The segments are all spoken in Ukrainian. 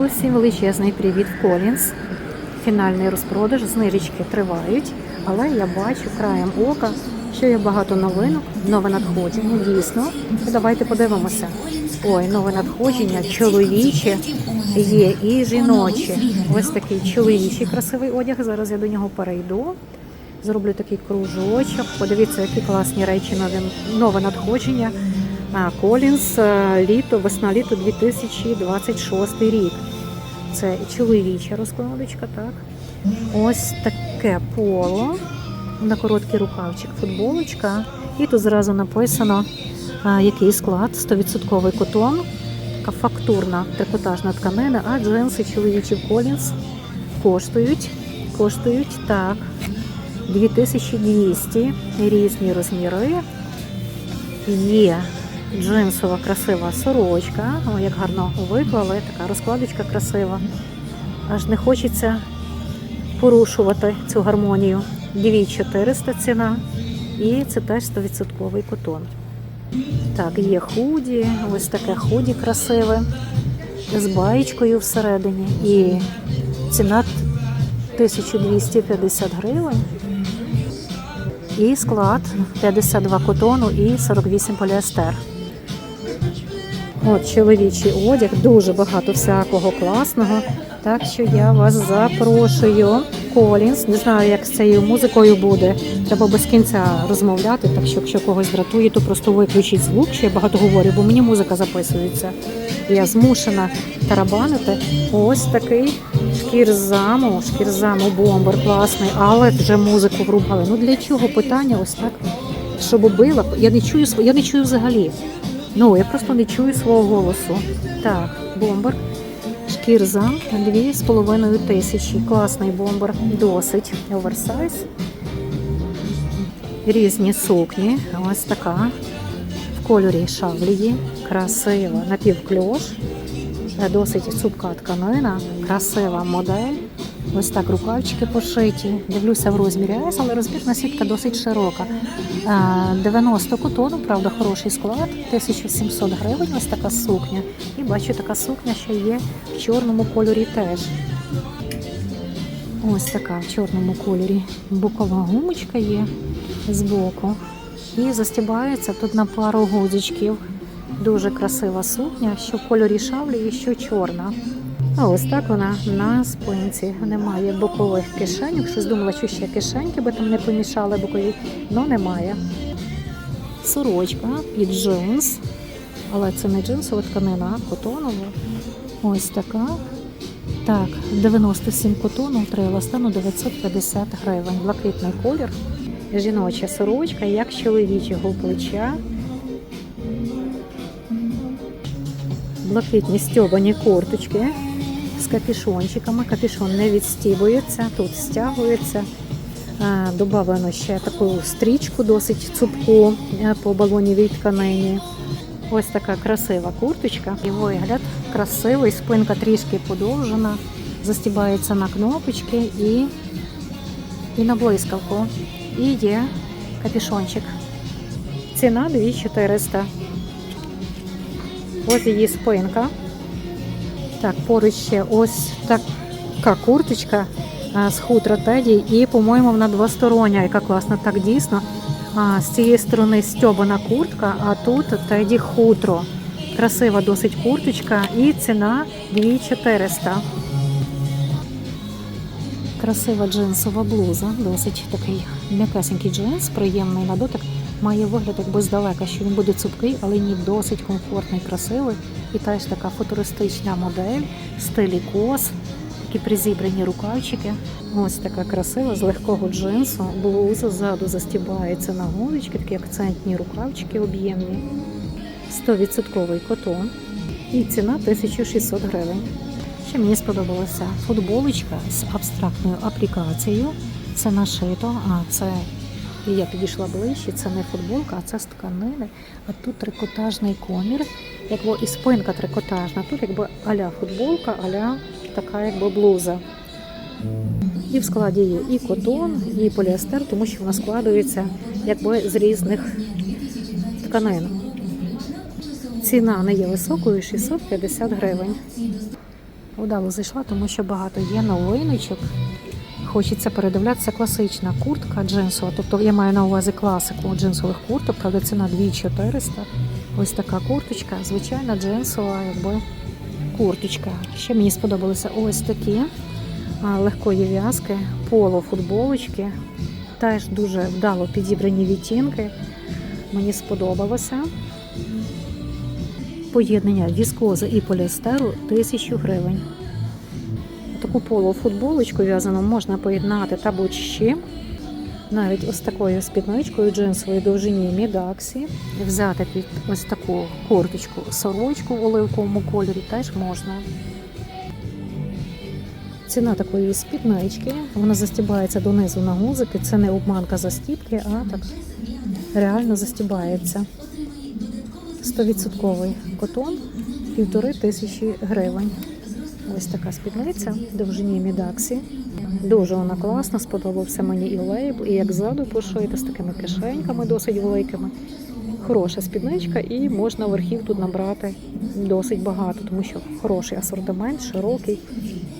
Усім величезний привіт в Колінс. Фінальний розпродаж, знижечки тривають, але я бачу краєм ока, що є багато новинок, нове надходження, дійсно. Давайте подивимося. Ой, нове надходження, чоловіче є і жіноче. Ось такий чоловічий красивий одяг. Зараз я до нього перейду. Зроблю такий кружочок. Подивіться, які класні речі нове, надходження. Колінс, е, літо, весна літо 2026 рік. Це чоловіча розкладочка, так. Ось таке поло на короткий рукавчик, футболочка. І тут зразу написано, який склад, 100% котон, така фактурна трикотажна тканина, а джинси чоловічі Колінс коштують, коштують так, 2200, різні розміри. Є джинсова красива сорочка. О, як гарно виклали, така розкладочка красива. Аж не хочеться порушувати цю гармонію. 2400 ціна. І це теж 100% котон. Так, є худі, ось таке худі красиве з баєчкою всередині. І ціна 1250 гривень. І склад 52 котону і 48 поліестер. От чоловічий одяг, дуже багато всякого класного. Так що я вас запрошую. Колінс, не знаю, як з цією музикою буде. Треба без кінця розмовляти. Так що, якщо когось дратує, то просто виключіть звук, що я багато говорю, бо мені музика записується. Я змушена тарабанити. Ось такий шкірзаму, шкірзаму бомбер класний, але вже музику врубали. Ну для чого питання? Ось так, щоб била. Я не чую я не чую взагалі. Ну, я просто не чую свого голосу. Так, бомбер. Шкірза дві з половиною тисячі. Класний бомбер, досить оверсайз. Різні сукні. Ось така. В кольорі шавлії. Красива. Напівкльош. Досить цупка тканина, красива модель. Ось так рукавчики пошиті. Дивлюся в розмірі S, але розмірна сітка досить широка. Е, 90 котону, правда, хороший склад, 1700 гривень. Ось така сукня. І бачу, така сукня ще є в чорному кольорі теж. Ось така в чорному кольорі. Бокова гумочка є збоку. І застібається тут на пару гудзичків. Дуже красива сукня, що в кольорі шавлі, що чорна. А ось так вона на спинці. Немає бокових кишеньок. Щось думала, що ще кишеньки, бо там не помішали бокові, але немає. Сорочка під джинс, але це не тканина, а котонова. Ось така. Так, 97 котону, три еластану 950 гривень. Блакитний колір. Жіноча сорочка, як чоловічого плеча. блакитні стьобані курточки з капішончиками. Капішон не відстібується, тут стягується. Е, Добавлено ще таку стрічку, досить цупку е, по балонівій тканині. Ось така красива курточка. І вигляд красивий, спинка трішки подовжена, застібається на кнопочки і, і на блискавку. І є капішончик. Ціна 2400. Ось її спинка. Так, поруч ще ось така курточка з хутра теді. І, по-моєму, вона двостороння, яка класна. Так дійсно. А, з цієї сторони стьобана куртка, а тут теді хутро. Красива досить курточка і ціна 2400. Красива джинсова блуза, досить такий м'якесенький джинс, приємний на дотик. Має вигляд якби здалека, що він буде цупкий, але ні досить комфортний, красивий. І теж така футуристична модель, стилі кос, такі призібрані рукавчики. Ось така красива з легкого джинсу. Блуза ззаду застібається на гудочки, такі акцентні рукавчики об'ємні. 100% котон. І ціна 1600 гривень. Ще мені сподобалася футболочка з абстрактною аплікацією. Це нашито, а це і я підійшла ближче. Це не футболка, а це з тканини. А тут трикотажний комір, якби і спинка трикотажна. Тут якби аля футболка, аля така якби блуза. І в складі є і котон, і поліестер, тому що вона складується якби з різних тканин. Ціна не є високою 650 гривень. Вдало зайшла, тому що багато є новиночок. Хочеться передивлятися класична куртка джинсова. Тобто я маю на увазі класику джинсових курток, правда, ціна 2400. Ось така курточка, звичайна джинсова, якби курточка. Ще мені сподобалися ось такі легкої в'язки, поло футболочки. Теж дуже вдало підібрані відтінки. Мені сподобалося. Поєднання віскози і поліестеру 1000 гривень. Таку полуфутболочку в'язану можна поєднати та будь-чим. Навіть ось такою спідничкою джинсової довжині мідаксі. Взяти під ось таку курточку, сорочку в оливковому кольорі теж можна. Ціна такої спіднички, вона застібається донизу на гузики. Це не обманка застібки, а так реально застібається. 100% котон, півтори тисячі гривень. Ось така спідниця довжині мідаксі. Дуже вона класна, сподобався мені і лейбл, і як ззаду пошита з такими кишеньками досить великими. Хороша спідничка, і можна верхів тут набрати досить багато, тому що хороший асортимент, широкий.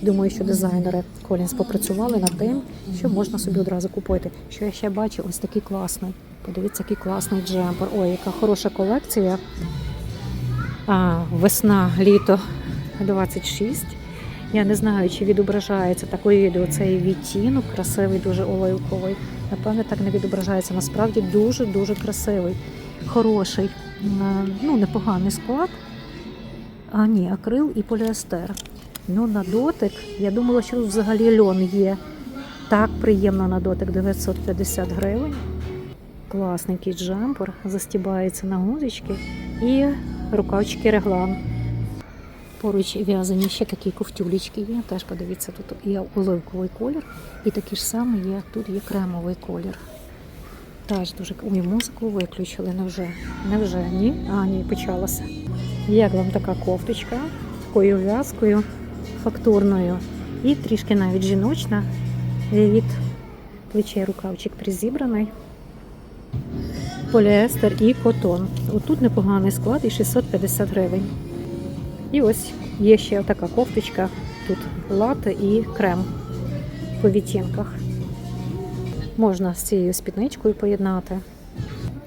Думаю, що дизайнери Колінс попрацювали над тим, що можна собі одразу купити. Що я ще бачу, ось такий класний. Подивіться, який класний джемпер. Ой, яка хороша колекція. А, весна, літо 26. Я не знаю, чи відображається такої відео цей відтінок, красивий, дуже оливковий. Напевне, так не відображається. Насправді дуже-дуже красивий, хороший, ну, непоганий склад. А ні, акрил і поліестер. Ну, на дотик. Я думала, що тут взагалі льон є. Так приємно на дотик 950 гривень. Класненький джемпер, застібається на гузочки і рукавчики реглан. Поруч в'язані ще такі ковтюлечки є. Теж подивіться, тут є оливковий колір, і такий ж самий є, тут є кремовий колір. Теж дуже Ой, музику виключили, невже? Невже? Ні? А, ні, почалося. Як вам така кофточка такою в'язкою фактурною і трішки навіть жіночна від плечей рукавчик призібраний. Поліестер і котон. Отут непоганий склад і 650 гривень. І ось є ще така кофточка. Тут лати і крем по відтінках. Можна з цією спідничкою поєднати,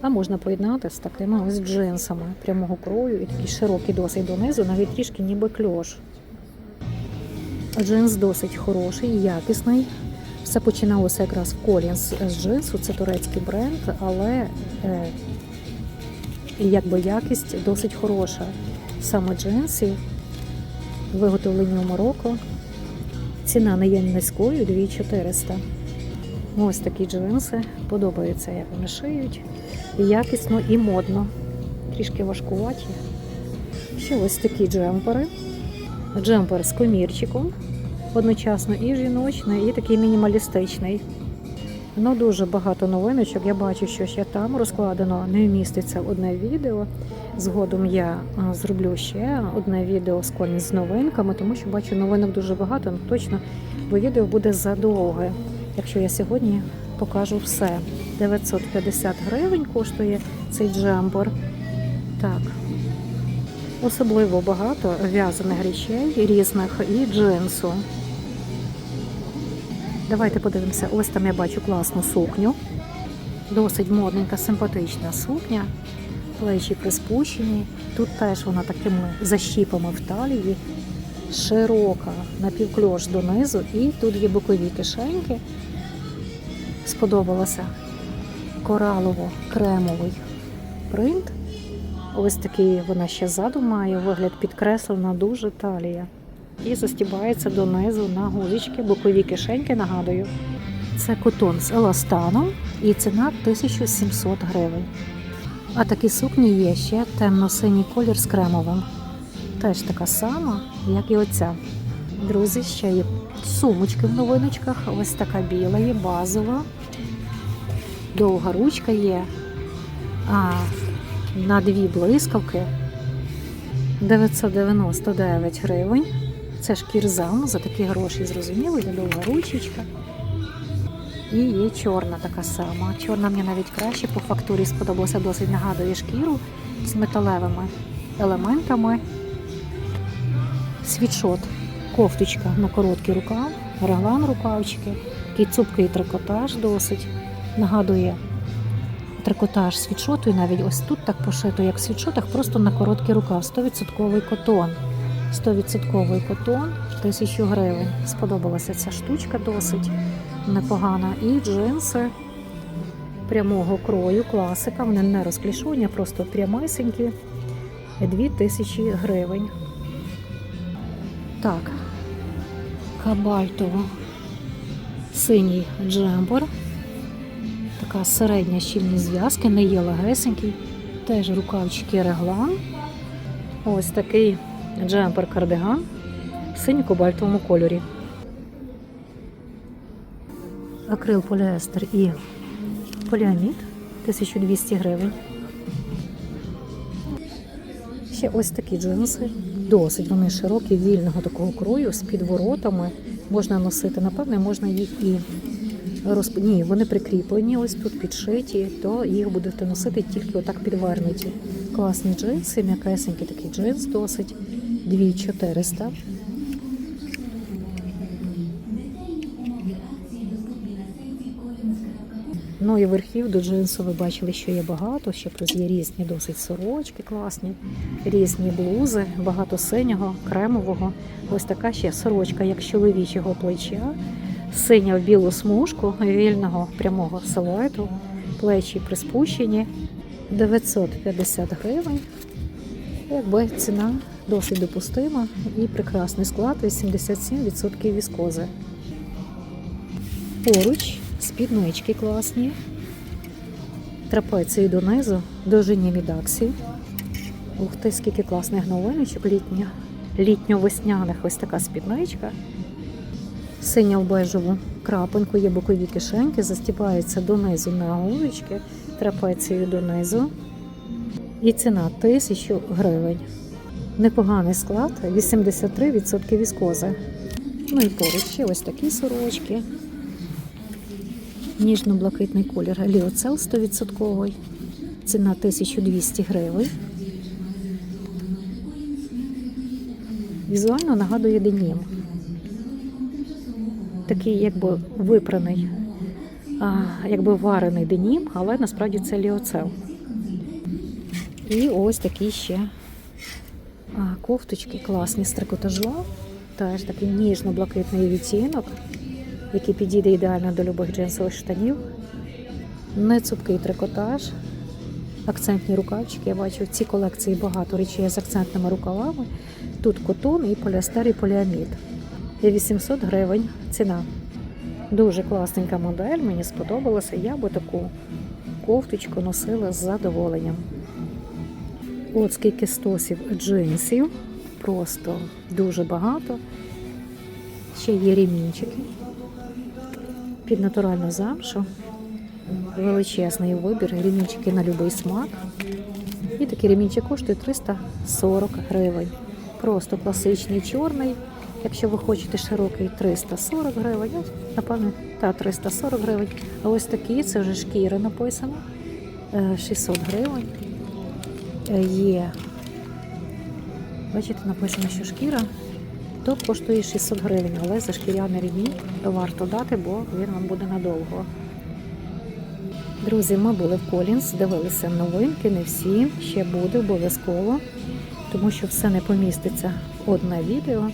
а можна поєднати з такими ось джинсами прямого крою і такий широкий досить донизу, навіть трішки ніби кльош. Джинс досить хороший, якісний. Все починалося якраз в Collins з джинсу, це турецький бренд, але якби якість досить хороша. Саме джинсів, виготовлені у Марокко. Ціна не є низькою 2400. Ось такі джинси. Подобається, як вони шиють. Якісно і модно. Трішки важкуваті. Ще ось такі джемпери. Джемпер з комірчиком. Одночасно і жіночний, і такий мінімалістичний. Ну, дуже багато новиночок. Я бачу, що ще там розкладено, не вміститься одне відео. Згодом я зроблю ще одне відео з новинками, тому що бачу новинок дуже багато, ну точно, бо відео буде задовге. Якщо я сьогодні покажу все. 950 гривень коштує цей джемпер. Так. Особливо багато в'язаних речей різних і джинсу. Давайте подивимося. Ось там я бачу класну сукню. Досить модненька, симпатична сукня. Плечі приспущені. Тут теж вона такими защіпами в талії. Широка напівкльош донизу, і тут є бокові кишеньки. Сподобалося коралово-кремовий принт. Ось такий вона ще ззаду має, вигляд підкреслена дуже талія. І застібається донизу на гузички, бокові кишеньки, нагадую. Це котон з еластаном і ціна 1700 гривень. А такі сукні є ще темно-синій колір з кремовим. Теж така сама, як і оця. Друзі, ще є сумочки в новиночках. Ось така біла є, базова. Довга ручка є. А на дві блискавки 999 гривень. Це ж кірзам за такі гроші, зрозуміло, є довга ручечка. І є чорна така сама. Чорна мені навіть краще по фактурі сподобалося, досить нагадує шкіру з металевими елементами. Світшот кофточка на короткий рукав, реглан рукавчики, такий цупкий трикотаж досить. Нагадує трикотаж світшоту, і навіть ось тут так пошито, як в світшотах, просто на короткий рукав. 100% котон. 100% котон, 1000 гривень. Сподобалася ця штучка досить непогана. І джинси прямого крою, класика. Вони не розклішовані, просто прямисенькі. 2000 гривень. Так, кабальтово. Синій джемпер. Така середня щільність зв'язки, не є легесенький. Теж рукавчики реглан. Ось такий джемпер-кардиган в синьо-кобальтовому кольорі. Акрил поліестер і поліамід 1200 гривень. Ще ось такі джинси. Досить вони широкі, вільного такого крою з підворотами. Можна носити, напевне, можна їх і розп... Ні, вони прикріплені, ось тут підшиті, то їх будете носити тільки отак підвернуті. Класні джинси, м'якесенький такий джинс досить. 2400. Ну і верхів до джинсу ви бачили, що є багато. Ще плюс є різні досить сорочки класні, різні блузи, багато синього, кремового. Ось така ще сорочка, як чоловічого плеча, синя в білу смужку, вільного прямого силуету, плечі приспущені, 950 гривень. Якби ціна досить допустима і прекрасний склад 87% віскози. Поруч спіднички класні, трапеції донизу, довжині мідаксі. Ух ти, скільки класних новиночок літньо, літньо-весняних ось така спідничка. Синя в бежеву крапинку, є бокові кишеньки, застібаються донизу на гулочки, трапецією донизу. І ціна 1000 гривень. Непоганий склад, 83% віскози. Ну і поруч ще ось такі сорочки. Ніжно-блакитний колір Ліоцел 100%. Ціна 1200 гривень. Візуально нагадує денім. Такий якби випраний, якби варений денім, але насправді це ліоцел. І ось такі ще а, кофточки класні з трикотажом. Теж такий ніжно-блакитний відтінок, який підійде ідеально до любих джинсових штанів. Не цупкий трикотаж, акцентні рукавчики. Я бачу в цій колекції багато речей з акцентними рукавами. Тут котон і поліестер, і поліамід. 800 гривень ціна. Дуже класненька модель, мені сподобалося. Я би таку кофточку носила з задоволенням. От скільки стосів джинсів, просто дуже багато. Ще є ремінчики під натуральну замшу. Величезний вибір, ремінчики на будь-який смак. І такий ремінчик коштує 340 гривень. Просто класичний чорний. Якщо ви хочете широкий 340 гривень, напевно, та 340 гривень. А ось такі, це вже шкіра написано. е, 600 гривень. Е, Є, бачите, написано, що шкіра, то коштує 600 гривень, але за шкіряний ремінь варто дати, бо він вам буде надовго. Друзі, ми були в Колінс, дивилися новинки, не всі, ще буде обов'язково, тому що все не поміститься в одне відео.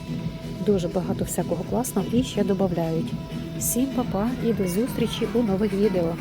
Дуже багато всякого класного і ще додають. Всім па-па і до зустрічі у нових відео.